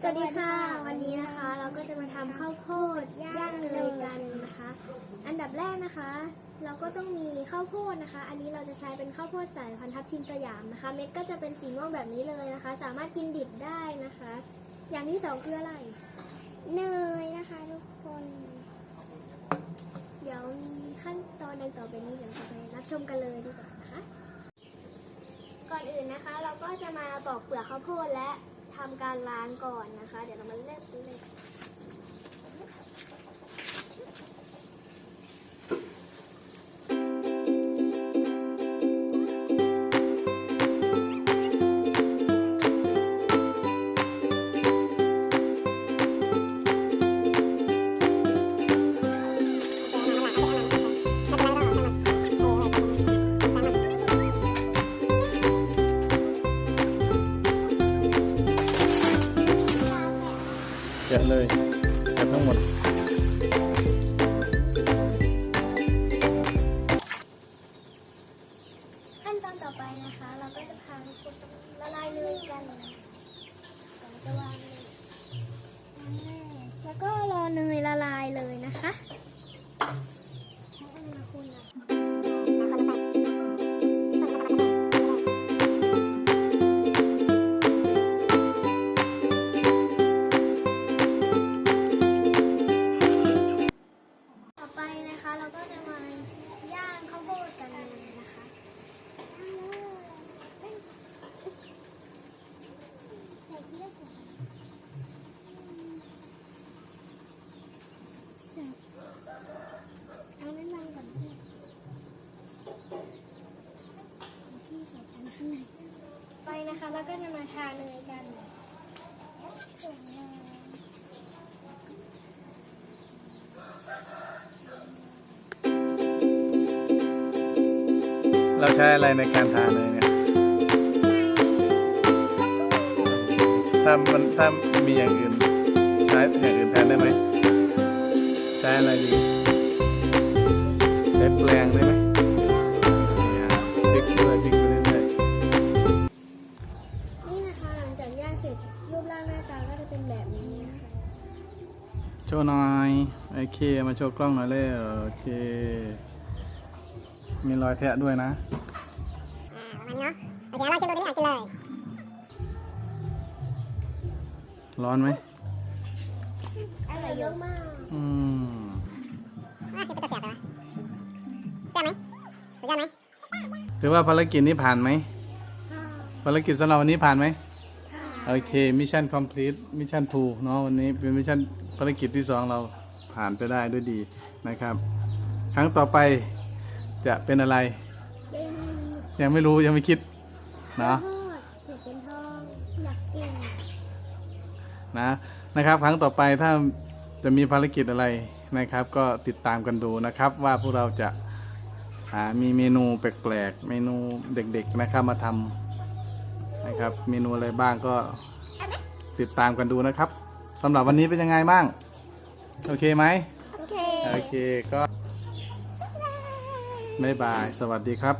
สวัสดีค่ะ วันนี้นะคะ เราก็จะมาทำข้าวโพดย่างเนยกันนะคะ อันดับแรกนะคะ เราก็ต้องมีข้าวโพดนะคะ อันนี้เราจะใช้เป็นข้าวโพดสายพันธุ์ทับทิมสยามนะคะ เม็ดก็จะเป็นสีม่วงแบบนี้เลยนะคะ สามารถกินดิบได้นะคะ อย่างที่สองคืออะไรเนยนะคะทุกคน เดี๋ยวมีขั้นตอนดังต่อไปนี้เดี๋ยวเราไปรับชมกันเลยดีกว่า ก่อนอื่นนะคะ เราก็จะมาปอกเปลือกข้าวโพดและทำการล้างก่อนนะคะ เดี๋ยวเรามาเริ่มกันเลย เลยกับทั้งหมด ขั้นตอนต่อไปนะคะ เราก็จะพาทุกคนละลายเนยกันเราจะวางเลย ย่างข้าวโพดกันเลยนะคะใส่ที่ละส่วนใช่เอานั้นวางก่อนพี่พี่ใส่กันข้างในไปนะคะ แล้วก็จะมาทาเนยกันส่วนเนย เราใช้อะไรในการทานเลยเนี่ย ถ้ามันถ้ามีอย่างอื่นใช้อย่างอื่นแทนได้ไหม ใช้อะไรดี ใช้แปลงได้ไหมเนี่ยพลิกด้วยพลิกไปเรื่อยนี่นะคะหลังจากย่างเสร็จรูปร่างหน้าตาก็จะเป็นแบบนี้นะคะๆโชว์หน่อย โอเค มาโชว์กล้องหน่อยเลยโอเค มีรอยแทะด้วยนะอ่าประมาณนี้เนาะโอเคเราชิมดูดิอะกินเลยร้อนไหมอร่อยเยอะมาก อืมอะกินเป็นตะเสียบเลยวะแซ่บไหมสุดยอดไหมถือว่าภารกิจนี้ผ่านไหมค่ะภารกิจสำหรับวันนี้ผ่านไหมค่ะโอเค มิชชั่นคอมพลีท มิชชั่นทูเนาะวันนี้เป็นมิชชั่นภารกิจที่สองเราผ่านไปได้ด้วยดีนะครับ ครั้งต่อไป จะเป็นอะไร เป็นยังไม่รู้ยังไม่คิดข้านะวโพดเห็ดเป็นทองอยากกินนะนะครับ ครั้งต่อไปถ้าจะมีภารกิจอะไรนะครับ ก็ติดตามกันดูนะครับ ว่าพวกเราจะหามีเมนูแปลกๆเมนูเด็กๆนะครับมาทำนะครับ เมนูอะไรบ้างก็ติดตามกันดูนะครับสำหรับวันนี้เป็นยังไงบ้าง โอเคไหมโอเค โอเคก็ บ๊ายบาย สวัสดีครับ